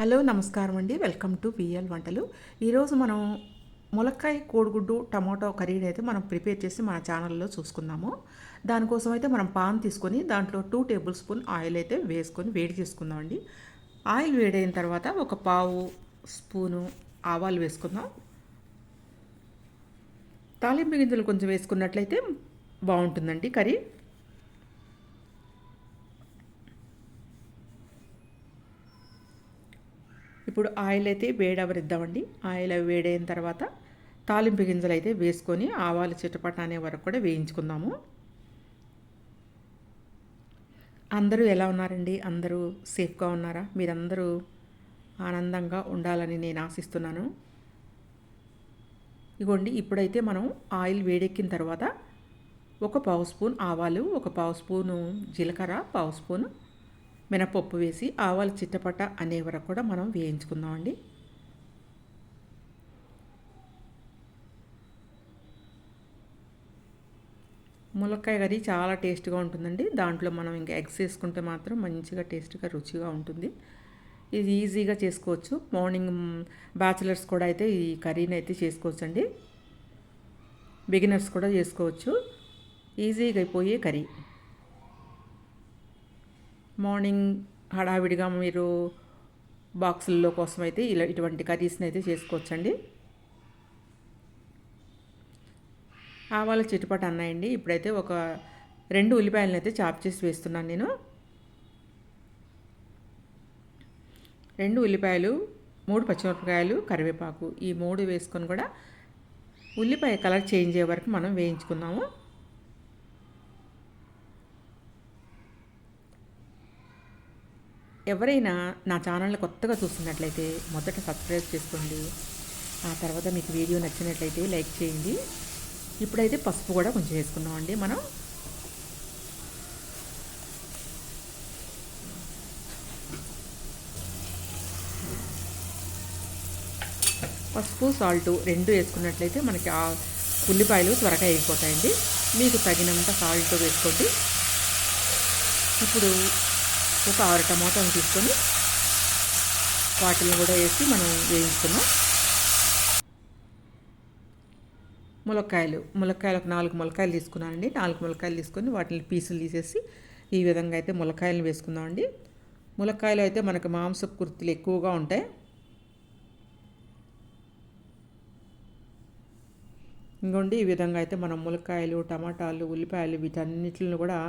Hello నమస్కారం అండి. Welcome to VL వంటలు. ఈరోజు మనం ములక్కాయ కోడిగుడ్డు టమాటో కర్రీని అయితే మనం ప్రిపేర్ చేసి మన ఛానల్లో చూసుకుందాము. దానికోసం అయితే మనం పాన్ తీసుకొని దాంట్లో టూ టేబుల్ స్పూన్ ఆయిల్ అయితే వేసుకొని వేడి చేసుకుందామండి ఆయిల్ వేడైన తర్వాత ఒక పావు స్పూను ఆవాలు వేసుకుందాం. తాలింపు గింజలు కొంచెం వేసుకున్నట్లయితే బాగుంటుందండి కర్రీ. ఇప్పుడు ఆయిల్ అయితే వేడవరిద్దామండి. ఆయిల్ అవి వేడైన తర్వాత తాలింపు గింజలు అయితే వేసుకొని ఆవాలు చిటపట అనే వరకు కూడా వేయించుకుందాము. అందరూ ఎలా ఉన్నారండి? అందరూ సేఫ్గా ఉన్నారా? మీరందరూ ఆనందంగా ఉండాలని నేను ఆశిస్తున్నాను. ఇగోండి ఇప్పుడైతే మనం ఆయిల్ వేడెక్కిన తర్వాత ఒక పావు స్పూన్ ఆవాలు ఒక పావు స్పూను జీలకర్ర పావు స్పూను మినపప్పు వేసి ఆవాలు చిట్టపట అనే వరకు కూడా మనం వేయించుకుందామండి ములక్కాయ కర్రీ చాలా టేస్ట్గా ఉంటుందండి. దాంట్లో మనం ఇంకా ఎగ్స్ వేసుకుంటే మాత్రం మంచిగా టేస్ట్గా రుచిగా ఉంటుంది. ఇది ఈజీగా చేసుకోవచ్చు. మార్నింగ్ బ్యాచిలర్స్ కూడా అయితే ఈ కర్రీని అయితే చేసుకోవచ్చు అండి బిగినర్స్ కూడా చేసుకోవచ్చు. ఈజీగా అయిపోయే కర్రీ. మార్నింగ్ హడావిడిగా మీరు బాక్సుల్లో కోసం అయితే ఇలా ఇటువంటి కర్రీస్ని అయితే చేసుకోవచ్చండి. ఆవాల చిట్టుపట అన్నాయండి. ఇప్పుడైతే ఒక రెండు ఉల్లిపాయలను అయితే చాప్ చేసి వేస్తున్నాను నేను. రెండు ఉల్లిపాయలు మూడు పచ్చిమిరపకాయలు కరివేపాకు ఈ మూడు వేసుకొని కూడా ఉల్లిపాయ కలర్ చేంజ్ అయ్యే వరకు మనం వేయించుకుందాము. ఎవరైనా నా ఛానల్ని కొత్తగా చూస్తున్నట్లయితే మొదట సబ్స్క్రైబ్ చేసుకోండి. ఆ తర్వాత మీకు వీడియో నచ్చినట్లయితే లైక్ చేయండి. ఇప్పుడైతే పసుపు కూడా కొంచెం వేసుకున్నామండి మనం. పసుపు సాల్ట్ రెండు వేసుకున్నట్లయితే మనకి ఆ ఉల్లిపాయలు త్వరగా అయిపోతాయండి. మీకు తగినంత సాల్ట్ వేసుకోండి. ఇప్పుడు ఒక ఆరు టమాటాలు తీసుకొని వాటిని కూడా వేసి మనం వేయించుకున్నాం. ములక్కాయలు ములక్కాయలు ఒక నాలుగు ములక్కాయలు తీసుకున్నానండి. నాలుగు ములక్కాయలు తీసుకొని వాటిని పీసులు తీసేసి ఈ విధంగా అయితే ములక్కాయలను వేసుకుందామండి. ములక్కాయలు అయితే మనకు మాంసపు కుర్తులు ఎక్కువగా ఉంటాయి. ఇంకోండి ఈ విధంగా అయితే మనం ములక్కాయలు టమాటాలు ఉల్లిపాయలు వీటన్నిటిని కూడా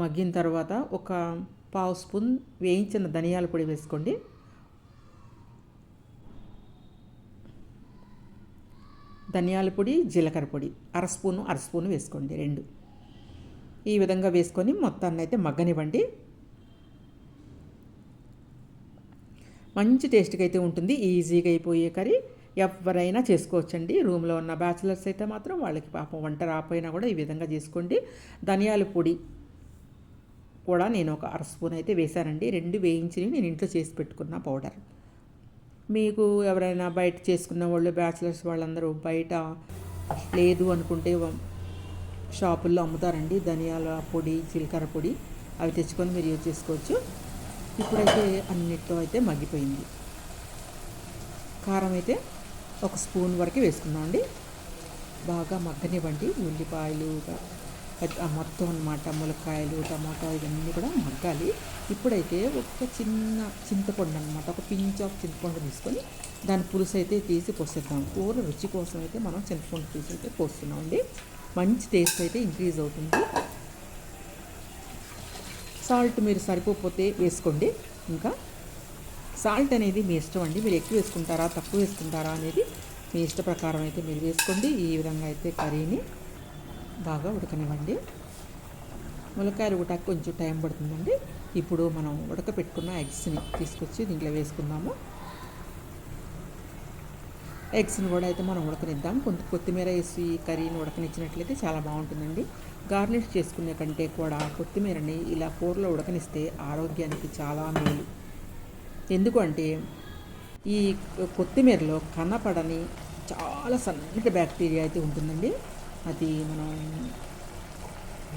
మగ్గిన తర్వాత ఒక పావు స్పూన్ వేయించిన ధనియాల పొడి వేసుకోండి. ధనియాల పొడి జీలకర్ర పొడి అర స్పూను అర స్పూను వేసుకోండి రెండు. ఈ విధంగా వేసుకొని మొత్తాన్ని అయితే మగ్గనివ్వండి. మంచి టేస్ట్గా అయితే ఉంటుంది ఈజీగా అయిపోయే కర్రీ. ఎవరైనా చేసుకోవచ్చండి. రూమ్లో ఉన్న బ్యాచిలర్స్ అయితే మాత్రం వాళ్ళకి పాపం వంట రాపోయినా కూడా ఈ విధంగా చేసుకోండి. ధనియాల పొడి కూడా నేను ఒక అర స్పూన్ అయితే వేశానండి. రెండు వేయించినవి నేను ఇంట్లో చేసి పెట్టుకున్న పౌడర్. మీకు ఎవరైనా బయట చేసుకున్న వాళ్ళు బ్యాచిలర్స్ వాళ్ళందరూ బయట లేదు అనుకుంటే షాపుల్లో అమ్ముతారండి. ధనియాల పొడి జీలకర్ర పొడి అవి తెచ్చుకొని మీరు యూజ్ చేసుకోవచ్చు. ఇప్పుడైతే అన్నిటితో అయితే మగ్గిపోయింది. కారం అయితే ఒక స్పూన్ వరకు వేసుకున్నామండి బాగా మగ్గనివ్వండి. ఉల్లిపాయలు మొత్తం అనమాట ములక్కాయలు టమాటా ఇవన్నీ కూడా మగ్గాలి. ఇప్పుడైతే ఒక చిన్న చింతపండు అనమాట ఒక పించ్ ఆఫ్ చింతపండు తీసుకొని దాని పులుసు అయితే తీసి పోసేద్దాం. కూర రుచి కోసం అయితే మనం చింతపండు తీసి అయితే పోస్తున్నామండి మంచి టేస్ట్ అయితే ఇంక్రీజ్ అవుతుంది. సాల్ట్ మీరు సరిపోతే వేసుకోండి. ఇంకా సాల్ట్ అనేది మీ ఇష్టం అండి. మీరు ఎక్కువ వేసుకుంటారా తక్కువ వేసుకుంటారా అనేది మీ ఇష్ట ప్రకారం అయితే మీరు వేసుకోండి. ఈ విధంగా అయితే కర్రీని బాగా ఉడకనివ్వండి. ములక్కాయలు ఉడక కొంచెం టైం పడుతుందండి. ఇప్పుడు మనం ఉడకపెట్టుకున్న ఎగ్స్ని తీసుకొచ్చి దీంట్లో వేసుకుందాము. ఎగ్స్ని కూడా అయితే మనం ఉడకనిద్దాం. కొంత కొత్తిమీర వేసి కర్రీని ఉడకనిచ్చినట్లయితే చాలా బాగుంటుందండి. గార్నిష్ చేసుకునే కంటే కూడా కొత్తిమీరని ఇలా కూరలో ఉడకనిస్తే ఆరోగ్యానికి చాలా మేలు. ఎందుకంటే ఈ కొత్తిమీరలో కనపడని చాలా సన్నటి బ్యాక్టీరియా అయితే ఉంటుందండి. అది మనం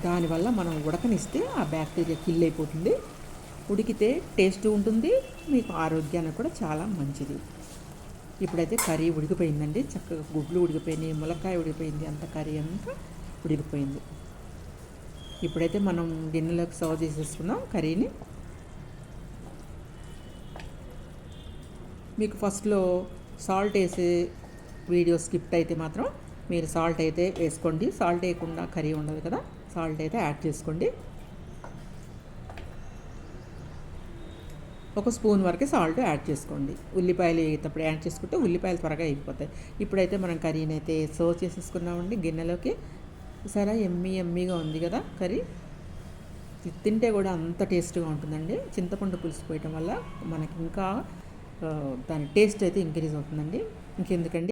దానివల్ల మనం ఉడకనిస్తే ఆ బ్యాక్టీరియా కిల్ అయిపోతుంది. ఉడికితే టేస్ట్ ఉంటుంది మీకు ఆరోగ్యానికి కూడా చాలా మంచిది. ఇప్పుడైతే కర్రీ ఉడికిపోయిందండి. చక్కగా గుడ్లు ఉడికిపోయినాయి ములక్కాయ ఉడికిపోయింది అంత కర్రీ అంతా ఉడికిపోయింది. ఇప్పుడైతే మనం గిన్నెలోకి సర్వ్ చేసేసుకున్నాం కర్రీని. మీకు ఫస్ట్లో సాల్ట్ వేసే వీడియో స్కిప్ట్ అయితే మాత్రం మీరు సాల్ట్ అయితే వేసుకోండి. సాల్ట్ వేయకుండా కర్రీ ఉండదు కదా. సాల్ట్ అయితే యాడ్ చేసుకోండి. ఒక స్పూన్ వరకు సాల్ట్ యాడ్ చేసుకోండి. ఉల్లిపాయలు వేసేటప్పుడు యాడ్ చేసుకుంటే ఉల్లిపాయలు త్వరగా అయిపోతాయి. ఇప్పుడైతే మనం కర్రీని అయితే సర్వ్ చేసేసుకున్నామండి. గిన్నెలోకి సరే ఎమ్మీ ఎమ్మీగా ఉంది కదా కర్రీ. తింటే కూడా అంత టేస్ట్గా ఉంటుందండి. చింతపండు పులుసు పోయటం వల్ల మనకి ఇంకా దాని టేస్ట్ అయితే ఇంక్రీజ్ అవుతుందండి. ఇంకెందుకండి?